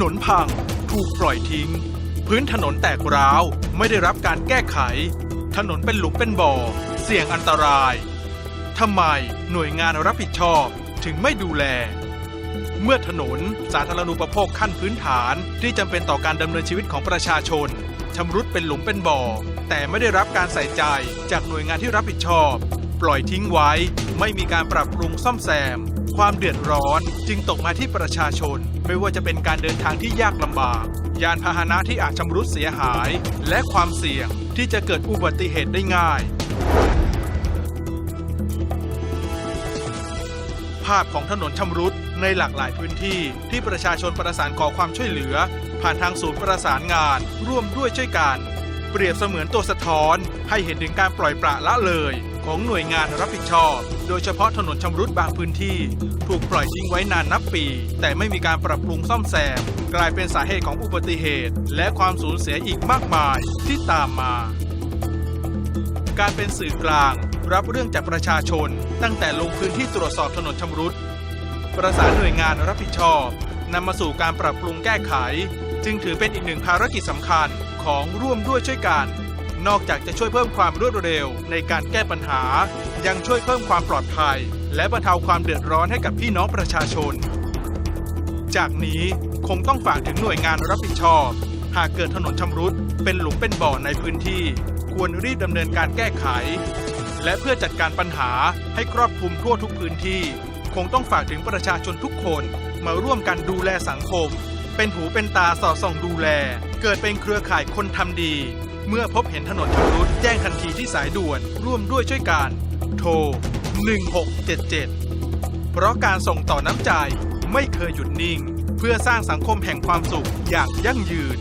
นนพัง ถูกปล่อยทิ้ง พื้นถนนแตกร้าว ไม่ได้รับการแก้ไข ถนนเป็นหลุมเป็นบ่อ เสี่ยงอันตรายทำไมหน่วยงานรับผิดชอบถึงไม่ดูแล เมื่อถนนสาธารณูปโภคขั้นพื้นฐานที่จำเป็นต่อการดำเนินชีวิตของประชาชนชำรุดเป็นหลุมเป็นบ่อ แต่ไม่ได้รับการใส่ใจจากหน่วยงานที่รับผิดชอบ ปล่อยทิ้งไว้ ไม่มีการปรับปรุงซ่อมแซม ความเดือดร้อนจึงตกมาที่ประชาชน ไม่ว่าจะเป็นการเดินทางที่ยากลำบาก ยานพาหนะที่อาจชำรุดเสียหาย และความเสี่ยงที่จะเกิดอุบัติเหตุได้ง่าย ภาพของถนนชำรุดในหลากหลายพื้นที่ที่ประชาชนประสานขอความช่วยเหลือ ผ่านทางศูนย์ประสานงาน ร่วมด้วยช่วยกัน เปรียบเสมือนตัวสะท้อนให้เห็นถึงการปล่อยปละละเลย ของหน่วยงานรับผิดชอบ โดยเฉพาะถนนชำรุดบางพื้นที่ ถูกปล่อยทิ้งไว้นานนับปี แต่ไม่มีการปรับปรุงซ่อมแซม กลายเป็นสาเหตุของอุบัติเหตุ และความสูญเสียอีกมากมายที่ตามมา การเป็นสื่อกลาง รับเรื่องจากประชาชน ตั้งแต่ลงพื้นที่ตรวจสอบถนนชำรุด ประสานหน่วยงานรับผิดชอบนำมาสู่การปรับปรุงแก้ไข จึงถือเป็นอีกหนึ่งภารกิจสำคัญของร่วมด้วยช่วยกัน นอกจากจะช่วยเพิ่มความรวดเร็วในการแก้ปัญหา ยังช่วยเพิ่มความปลอดภัย และบรรเทาความเดือดร้อนให้กับพี่น้องประชาชน จากนี้คงต้องฝากถึงหน่วยงานรับผิดชอบ หากเกิดถนนชำรุด เป็นหลุมเป็นบ่อในพื้นที่ ควรรีบดำเนินการแก้ไข และเพื่อจัดการปัญหาให้ครอบคลุมทั่วทุกพื้นที่ คงต้องฝากถึงประชาชนทุกคนมาร่วมกันดูแลสังคม เป็นหูเป็นตาสอดส่องดูแล เกิดเป็นเครือข่ายคนทำดี เมื่อพบเห็นถนนชำรุดแจ้งทันทีที่สายด่วนร่วมด้วยช่วยกัน โทร 1677 เพราะการส่งต่อน้ำใจไม่เคยหยุดนิ่ง เพื่อสร้างสังคมแห่งความสุขอย่างยั่งยืน